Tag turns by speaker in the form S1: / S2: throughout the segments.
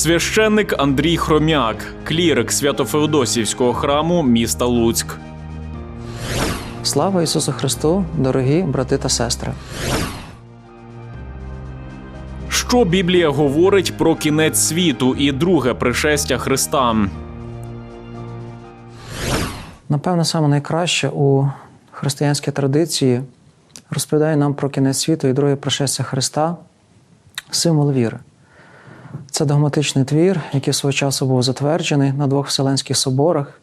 S1: Священник Андрій Хромяк, клірик Свято-Феодосівського храму міста Луцьк.
S2: Слава Ісусу Христу, дорогі брати та сестри!
S1: Що Біблія говорить про кінець світу і друге пришестя Христа?
S2: Напевно, саме найкраще у християнській традиції розповідає нам про кінець світу і друге пришестя Христа символ віри. Це догматичний твір, який свого часу був затверджений на двох вселенських соборах,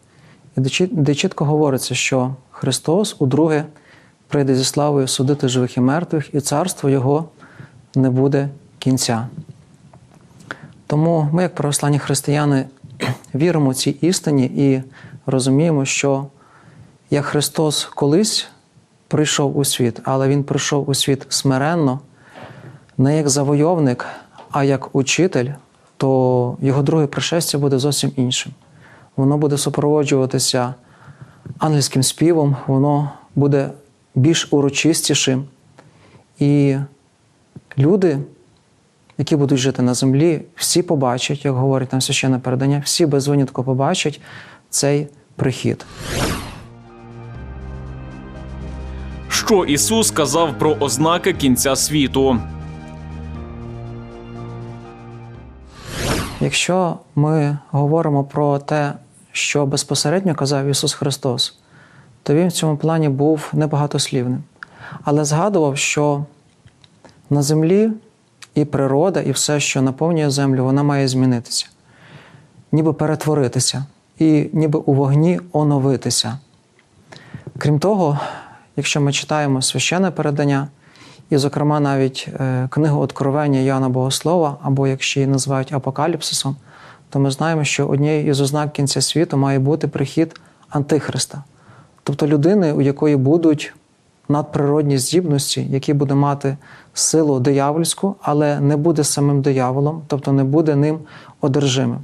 S2: де чітко говориться, що Христос удруге прийде зі славою судити живих і мертвих, і царство Його не буде кінця. Тому ми, як православні християни, віримо цій істині і розуміємо, що як Христос колись прийшов у світ, але Він прийшов у світ смиренно, не як завойовник, а як учитель, то його друге пришестя буде зовсім іншим. Воно буде супроводжуватися ангельським співом, воно буде більш урочистішим. І люди, які будуть жити на землі, всі побачать, як говорить нам священне передання, всі без винятку побачать цей прихід.
S1: Що Ісус сказав про ознаки кінця світу?
S2: Якщо ми говоримо про те, що безпосередньо казав Ісус Христос, то Він в цьому плані був небагатослівним. Але згадував, що на землі і природа, і все, що наповнює землю, вона має змінитися, ніби перетворитися, і ніби у вогні оновитися. Крім того, якщо ми читаємо священне передання, і, зокрема, навіть е, книгу Откровення Яна Богослова, або як ще її називають Апокаліпсисом, то ми знаємо, що однією із ознак кінця світу має бути прихід Антихриста, тобто людини, у якої будуть надприродні здібності, який буде мати силу диявольську, але не буде самим дияволом, тобто не буде ним одержимим.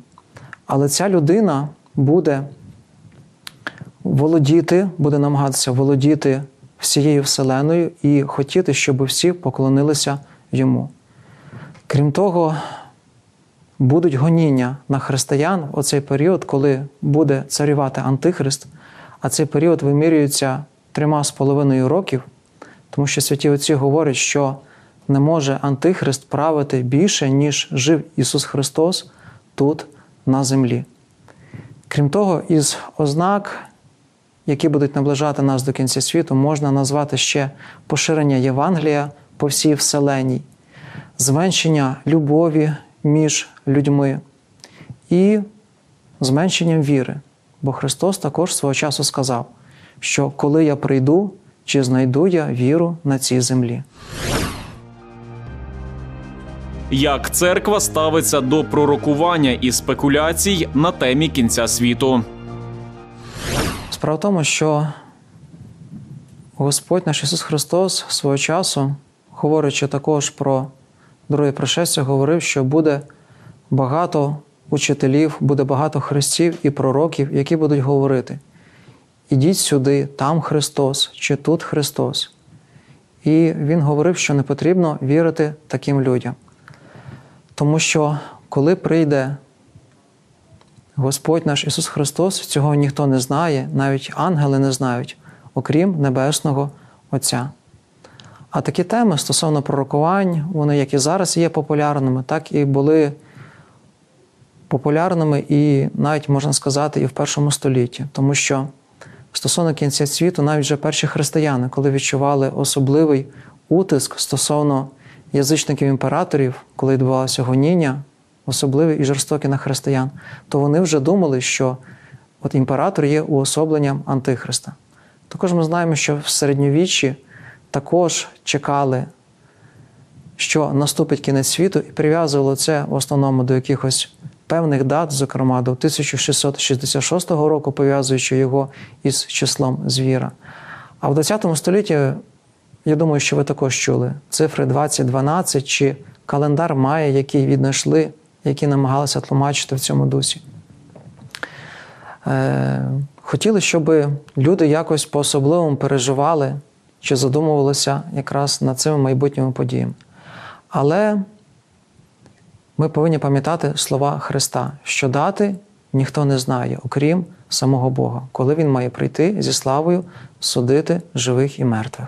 S2: Але ця людина буде володіти, буде намагатися володіти всією Вселеною і хотіти, щоб всі поклонилися йому. Крім того, будуть гоніння на християн в оцей період, коли буде царювати Антихрист, а цей період вимірюється трьома з половиною років, тому що святі отці говорять, що не може Антихрист правити більше, ніж жив Ісус Христос тут на землі. Крім того, із ознак, які будуть наближати нас до кінця світу, можна назвати ще поширення Євангелія по всій вселеній, зменшення любові між людьми і зменшенням віри. Бо Христос також свого часу сказав, що коли я прийду, чи знайду я віру на цій землі.
S1: Як церква ставиться до пророкування і спекуляцій на темі кінця світу?
S2: Справа в тому, що Господь наш Ісус Христос свого часу, говорячи також про друге пришестя, говорив, що буде багато учителів, буде багато христів і пророків, які будуть говорити: ідіть сюди, там Христос, чи тут Христос. І Він говорив, що не потрібно вірити таким людям. Тому що коли прийде Господь наш Ісус Христос, цього ніхто не знає, навіть ангели не знають, окрім Небесного Отця. А такі теми стосовно пророкувань, вони як і зараз є популярними, так і були популярними і навіть можна сказати і в першому столітті, тому що стосовно кінця світу, навіть вже перші християни, коли відчували особливий утиск стосовно язичників імператорів, коли відбувалося гоніння, особливі і жорстокі на християн, то вони вже думали, що от імператор є уособленням Антихриста. Також ми знаємо, що в середньовіччі також чекали, що наступить кінець світу, і прив'язували це в основному до якихось певних дат, зокрема до 1666 року, пов'язуючи його із числом звіра. А в 20 столітті, я думаю, що ви також чули цифри 2012 чи календар Майя, який віднайшли, які намагалися тлумачити в цьому дусі. Е, Хотіли, щоб люди якось по-особливому переживали чи задумувалися якраз над цими майбутніми подіями. Але ми повинні пам'ятати слова Христа, що дати ніхто не знає, окрім самого Бога, коли Він має прийти зі славою судити живих і мертвих.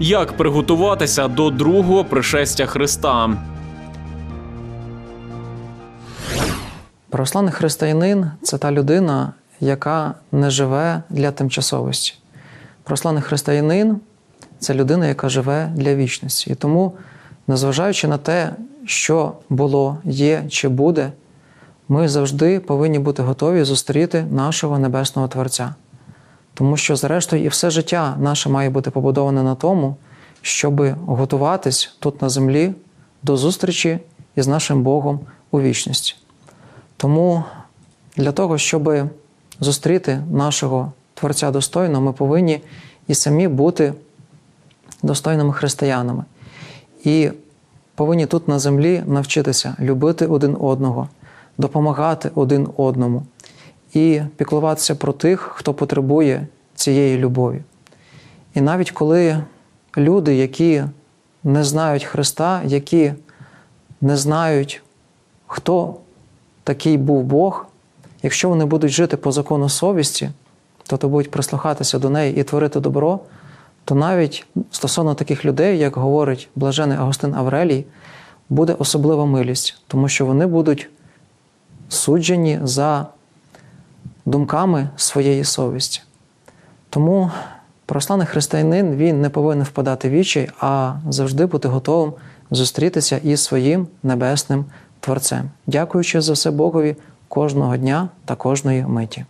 S1: Як приготуватися до другого пришестя Христа?
S2: Православний християнин це та людина, яка не живе для тимчасовості. Православний християнин це людина, яка живе для вічності. І тому, незважаючи на те, що було, є чи буде, ми завжди повинні бути готові зустріти нашого небесного Творця. Тому що, зрештою, і все життя наше має бути побудоване на тому, щоб готуватись тут на землі до зустрічі із нашим Богом у вічності. Тому для того, щоб зустріти нашого Творця достойно, ми повинні і самі бути достойними християнами. І повинні тут на землі навчитися любити один одного, допомагати один одному і піклуватися про тих, хто потребує цієї любові. І навіть коли люди, які не знають Христа, які не знають, хто такий був Бог, якщо вони будуть жити по закону совісті, тобто будуть прислухатися до неї і творити добро, то навіть стосовно таких людей, як говорить блажений Агустин Аврелій, буде особлива милість, тому що вони будуть суджені за думками своєї совісті. Тому православний християнин він не повинен впадати в вічай, а завжди бути готовим зустрітися із своїм небесним Творцем, дякуючи за все Богові кожного дня та кожної миті.